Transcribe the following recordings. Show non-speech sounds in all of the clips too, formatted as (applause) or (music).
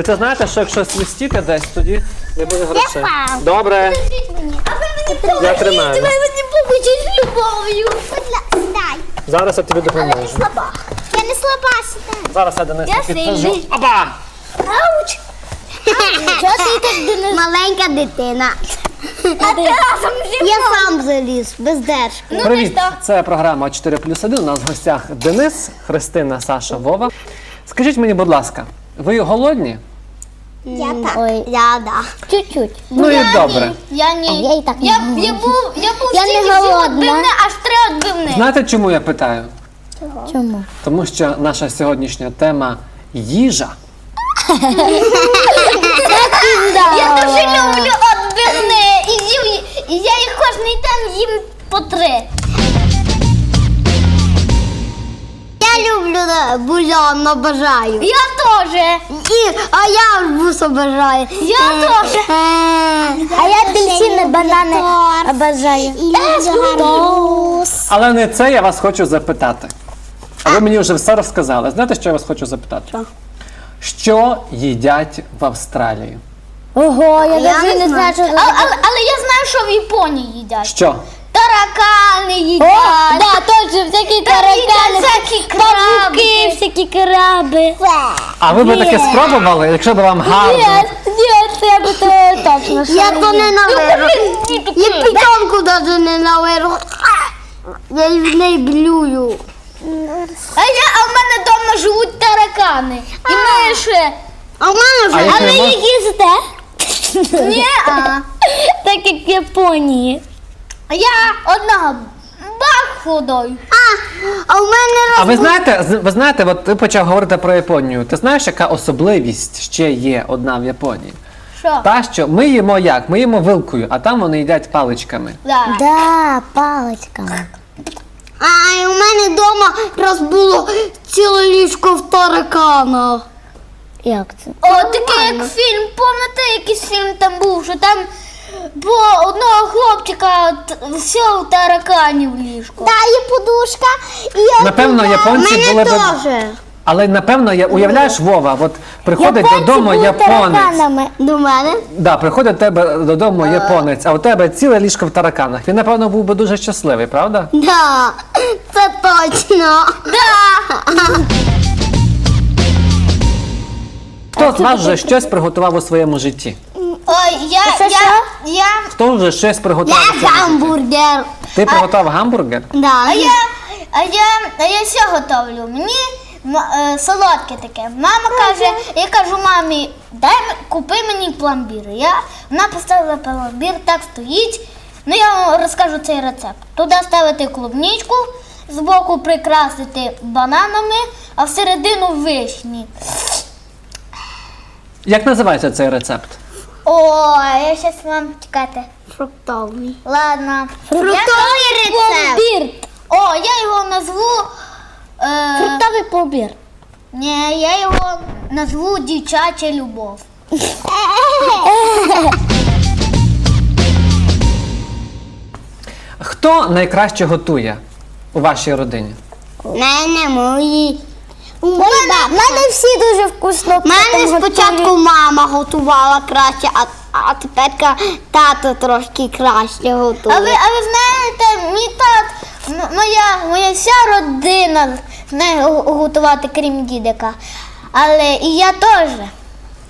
Ви це знаєте, що якщо свистіти десь, тоді не буде грошей. впав. Добре, А ви мені я тримаю. мені помочіть з любов'ю. Зараз я тобі допоможу. Слаба. Я не слаба, сідай. Зараз я Денис Я підсажу. сильний. Оба! Ауч. Чого ти (laughs) так Денис? Маленька дитина. А ти разом зі Я сам заліз, без держки. Ну, Привіт! Це програма 4 плюс 1. У нас в гостях Денис, Христина, Саша, Вова. Скажіть мені, будь ласка, ви голодні? Я так. Ой. Я, да. Чуть-чуть. Ну і добре. Я ні. Я і так не я, я був, я був Я не стільки голодна. відбивне, аж три відбивне. Знаєте, чому я питаю? Чому? Тому що наша сьогоднішня тема їжа. Я (laughs) дуже люблю відбивне. І, і я їх кожен день їм по три. Я люблю бульон, обожаю. Я теж. І, а я арбуз обожаю. Я теж. А я апельсини, банани обожаю. Але не це я вас хочу запитати. А ви мені вже все розказали. Знаєте, що я вас хочу запитати? Що їдять в Австралії? Ого, я Я навіть не знаю, що А, але, але я знаю, що в Японії їдять. Що? Таракани О, да, точно, всякі таракани, всякі павуки, краби. всякі краби. А ви би таке спробували, якщо б вам гарно. Ні, ні, це би то точно. Я то не наверу. Я питомку навіть не наверу. Я в неї блюю. А, я, а в мене вдома живуть таракани. І миші. А в мене А вже. як мож- їсте? Ні, а. (laughs) Так як в Японії. Я одного бах ходою. А, а в мене А ви знаєте, з- ви знаєте, от ти почав говорити про Японію. Ти знаєш, яка особливість ще є одна в Японії? Що? Та, що ми їмо як? Ми їмо вилкою, а там вони їдять паличками. Да. Да, паличками. А у мене вдома раз було ціле ліжко в тараканах. Як це? О, такий як фільм, пам'ятаєте, якийсь фільм там був, що там по одного хлопчика т- все в тараканів ліжку. Та є подушка і Напевно, японці мене були б. теж. Але напевно, я уявляєш, Вова, от приходить додому японець. До мене? Да, приходить до тебе додому японець, а у тебе ціле ліжко в тараканах. Він, напевно, був би дуже щасливий, правда? Да, це точно. Да. Хто з вас вже щось приготував у своєму житті? Ой, я, Це я, що? я, Хто вже щось приготував? Я гамбургер. Ти приготував гамбургер? Да. а я, а я, а я все готовлю. Мені м- е, солодке таке. Мама каже, я кажу мамі, дай м- купи мені пломбір. Я, вона поставила пломбір, так стоїть. Ну я вам розкажу цей рецепт. Туди ставити клубничку, збоку прикрасити бананами, а всередину вишні. Як називається цей рецепт? О, я зараз вам чекайте. Фруктовий. Ладно. Фруктовий назву- О, я його назву. Е, Фруктовий пломбір. ні, я його назву дівчача любов. Хто найкраще готує у вашій родині? Мене мої. У мене всі дуже вкусно. Мене спочатку мама готувала краще, а, а тепер тато трошки краще готує. А ви, а ви знаєте, мій тат, моя, моя вся родина знає готувати, крім дідика. Але і я теж.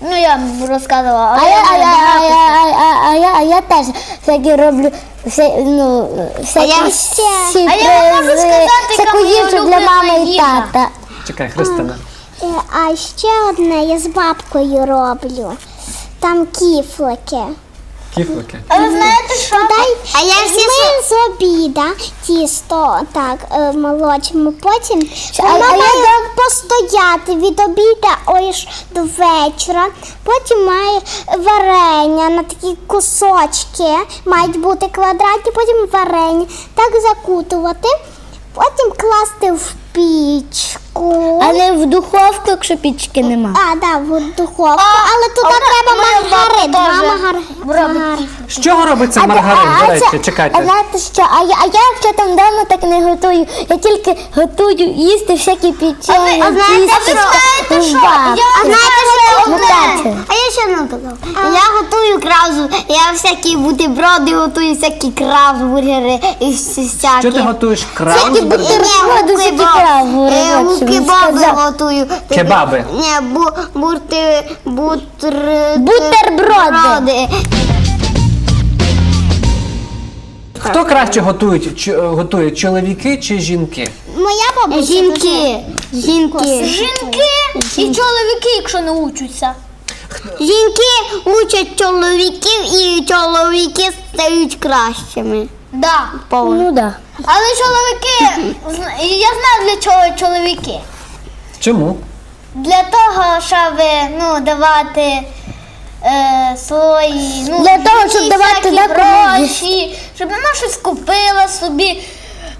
Ну, я розказувала. А але я, а, я, а, я, а, а, я, а я теж всякі роблю все, ну, всякі я- всі а я можу сказати, всяку їжу для мами і тата. Чекай, Христина. А ще одне я з бабкою роблю. Там кіфлики. Кіфлики. А ви знаєте, що? Дай, А я всі ми з обіда тісто так е, молочимо, потім А- воно а я- має постояти від обіда аж до вечора. Потім має варення на такі кусочки, мають бути квадратні, потім варення, так закутувати, потім класти в пічку. А не в духовку, якщо пічки нема. А, да, в духовку, А, але туди треба маргарин. Два магар- робить З чого робиться А- маргарин? До речі, чекайте. А знаєте що? А я, а я якщо там давно так не готую, я тільки готую їсти всякі печені, А а знаєте, тістечка, ви знаєте, що? Я А знаєте, знаю що. Ну так, Я готую кразу, я всякі бутерброди готую, всякі кравбургери і всякі. Що ти готуєш? Всякі бутерброди, всякі кебаб. Кебаби готую. Кебаби? Ні, бу, бурти, бутр... Бутерброди. Хто краще готують, Ч- готує, чоловіки чи жінки? Моя бабуся. Жінки. Жінки. Жінки і чоловіки, якщо не учаться. Жінки учать чоловіків і чоловіки стають кращими. Да. Ну да. Але чоловіки, я знаю для чого чоловіки. Чому? Для того, щоб ну, давати е, свої ну, Для того, щоб давати всякі гроші, щоб вона щось купила собі.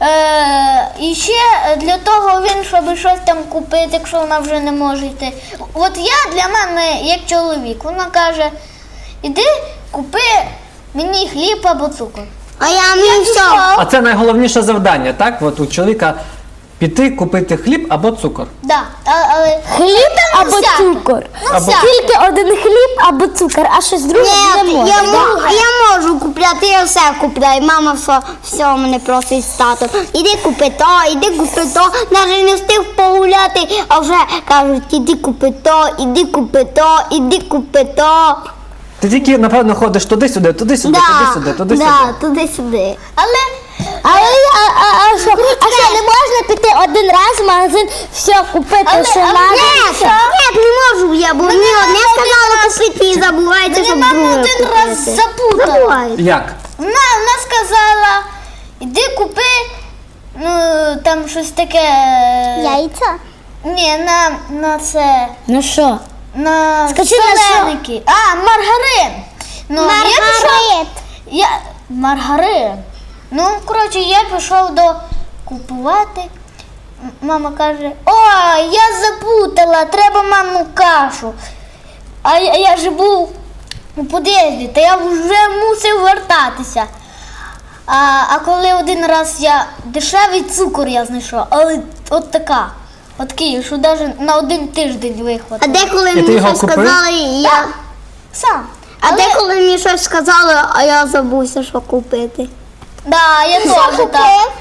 Е, і ще для того він, щоб щось там купити, якщо вона вже не може йти. От я для мене як чоловік, вона каже, іди купи мені хліб або цукор. А я мені все. А це найголовніше завдання, так? От у чоловіка піти купити хліб або цукор. Да, а, але Хліб ну, або всяке. цукор. Ну, Або- всяке. Тільки один хліб або цукор, а щось друге не Ні, можна. я, мо- я можу купляти, я все купляю. Мама все, все мене просить з татом. Іди купи то, іди купи то. Навіть не встиг погуляти, а вже кажуть, іди купи то, іди купи то, іди купи то. Ти тільки, напевно, ходиш туди-сюди, туди-сюди, туди-сюди, туди-сюди. да, туди-сюди. Але Але а, а, а, що, а що, не можна піти один раз в магазин, все купити, Але- що але-? Ні, ні, не можу я, бо мені одне сказала купити і забувається, мені щоб мама друге один купити. раз запутала. Забувається. Як? Вона, вона сказала, іди купи ну, там щось таке. Яйця? Ні, на, на це. Ну що? На Скажи, на соленики. А, маргарин. Ну, Я пішов, я, маргарин. Ну, коротше, я пішов до купувати. Мама каже, ой, я запутала, треба маму кашу. А я, я ж був у під'їзді, та я вже мусив вертатися. А, а коли один раз я дешевий цукор я знайшов, але от така. От такий, що навіть на один тиждень А вихватив. деколи мені його щось купив? сказали, і я. Сам. А Але- деколи мені щось сказали, а я забувся, що купити. Да, я теж так.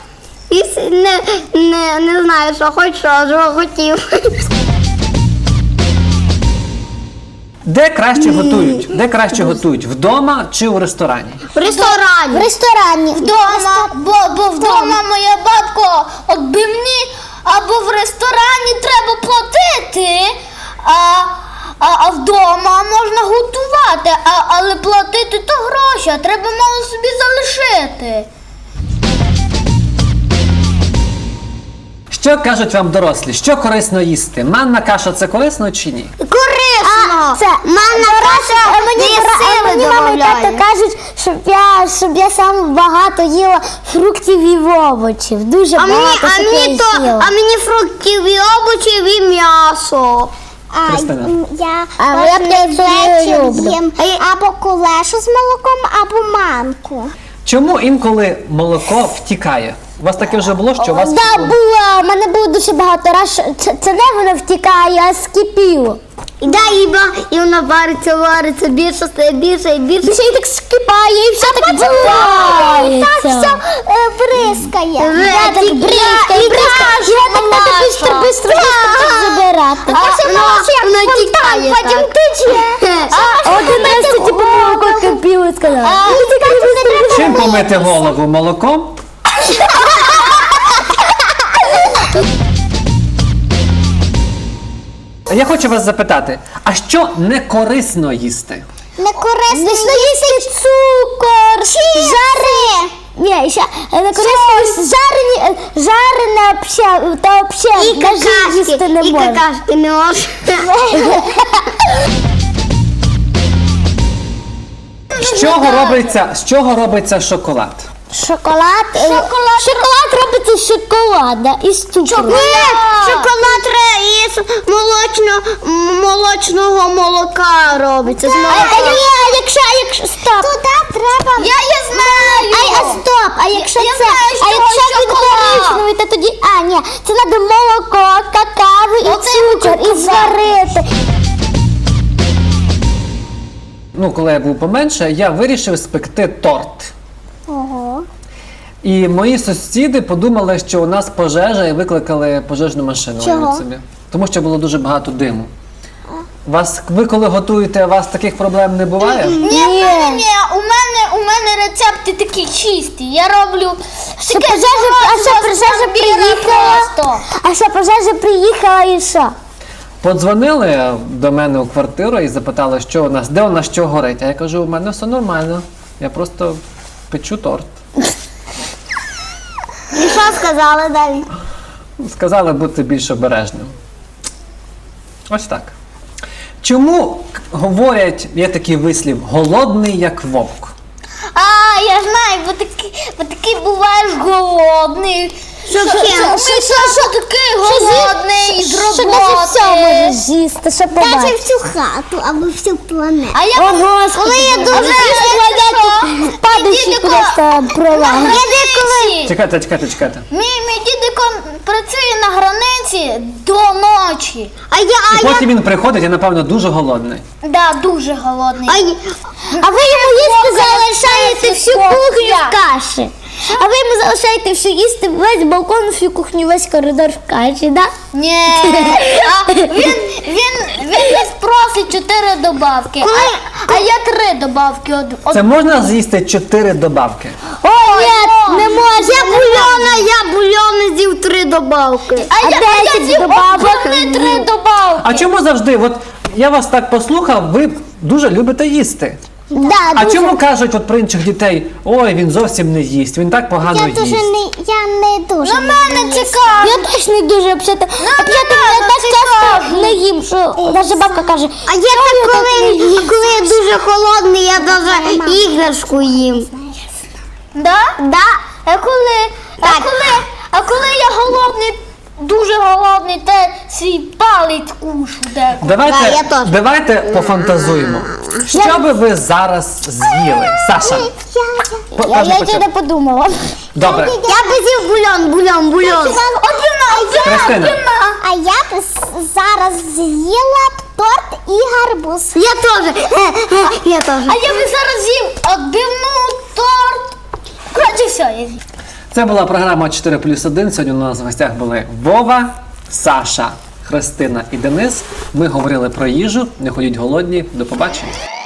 І с- не, не, не знаю, що хоч що, що хотів. Де краще готують? Де краще готують? Вдома чи у ресторані? В ресторані. В ресторані. Вдома, бо, бо вдома моя батько, от би мені або в ресторані треба платити, а, а, а вдома можна готувати, а, але платити то гроші, а треба мало собі залишити. Що кажуть вам дорослі? Що корисно їсти? Манна каша це корисно чи ні? Корисно. Це Манна каша а мені, бра- сили мені мама і тато кажуть, щоб я, щоб я сам багато їла фруктів і овочів. Дуже А мені, багато а щоб я мені їх то, їла. а мені фруктів і овочів і м'ясо. А, Христина. м, я А кожен я птицю не вечір люблю. їм або кулешу з молоком, або манку. Чому інколи молоко втікає? У вас таке вже було, що у вас Да, втекло? було. У мене було дуже багато раз. що Це, це не воно втікає, а скипіло. І да, і, ба- і вона вариться, вариться, більше стає більше і більше. Більше і так скипає, і все так виливається. Так все е, бризкає. Ви- Да, так і бризкає. каша так треба наша. бистро, бистро, бистро забирати. А Це воно- може як фонтан, потім тече. (laughs) А один раз це типу молоко кипіло сказала. Чим помити голову? Молоком? Я хочу вас запитати, а що не корисно їсти? Не корисно їсти цукор, жари. Ні, ще е, не корисно жарені, е, жарене пся, та взагалі І какашки, їсти не і можна. какашки не можна. З чого робиться, з чого робиться шоколад? Шоколад. е, Шоколад робиться з шоколада із цукру. Шоколад із молочно, молочного молока робиться. З молока. а, ні, а якщо, а якщо, стоп. Туди треба. Я, я знаю. А, а стоп, а якщо Я це, знаю, а якщо він коричневий, то тоді, а, ні, це треба молоко, какао і Оце цукор, і зварити. ну коли я був поменше, я вирішив спекти торт. І мої сусіди подумали, що у нас пожежа і викликали пожежну машину. Чого? уявіть собі. Тому що було дуже багато диму. Вас, ви коли готуєте, у вас таких проблем не буває? Ні, ні, ні, у мене у мене рецепти такі чисті. Я роблю Що пожежа, а що пожежа приїхала? Просто. А що пожежа приїхала і що? Подзвонили до мене у квартиру і запитали, що у нас, де у нас що горить. А я кажу, у мене все нормально. Я просто печу торт. Що сказали далі? Сказали бути більш обережним. Ось так. Чому говорять, є такий вислів, голодний як вовк? А, я знаю, бо такий, бо такий буваєш голодний. Що, що, що, що, що такий голодний з роботи. з'їсти, що Навіть побачиш. всю хату або всю планету. А я О, Господи, коли я дуже ви Падаючи кудись там пролазить. границі. Чекайте, чекайте, чекайте. Мій, мій дідико працює на границі до ночі. А я, І а я, потім він приходить і, напевно, дуже голодний. Да, дуже голодний. а, я- А ви йому їсти залишаєте всю кухню в каші. А ви йому залишаєте всю їсти весь балкон, всю кухню, весь коридор в каші, да? Ні, а він, він, він десь просить чотири добавки, а, а я три добавки. Од, од... Це можна з'їсти чотири добавки? О, ні, не можна. я бульона, я бульона з'їв три добавки. А, А я, а я з'їв добавок? три добавки. А чому завжди? От я вас так послухав, ви дуже любите їсти. Да, А дуже. чому кажуть от про інших дітей, ой, він зовсім не їсть, він так погано Я їсть. дуже не, я не дуже. На мене цікаво. Я теж не дуже взагалі. Взагалі я так часто не їм, що навіть бабка каже, А я так коли, а коли я дуже холодний, я навіть іграшку їм. Да? Да? А коли, а коли, а коли я голодний, дуже голодний, то свій палець кушу деколи. Давайте, Да, я теж. давайте пофантазуємо. Що би ви зараз з'їли? Саша, по- я, кажи я ще не подумала. Добре, Я би з'їв бульон, бульон, бульон. Христина, А я б с- зараз з'їла б торт і гарбуз. Я теж. (laughs) Я теж. А я би зараз з'їв отбивну торт. Коротше, все, я з'їв. Це була програма 4 плюс 1. Сьогодні у нас в гостях були Вова, Саша, Христина і Денис. Ми говорили про їжу. Не ходіть голодні. До побачення.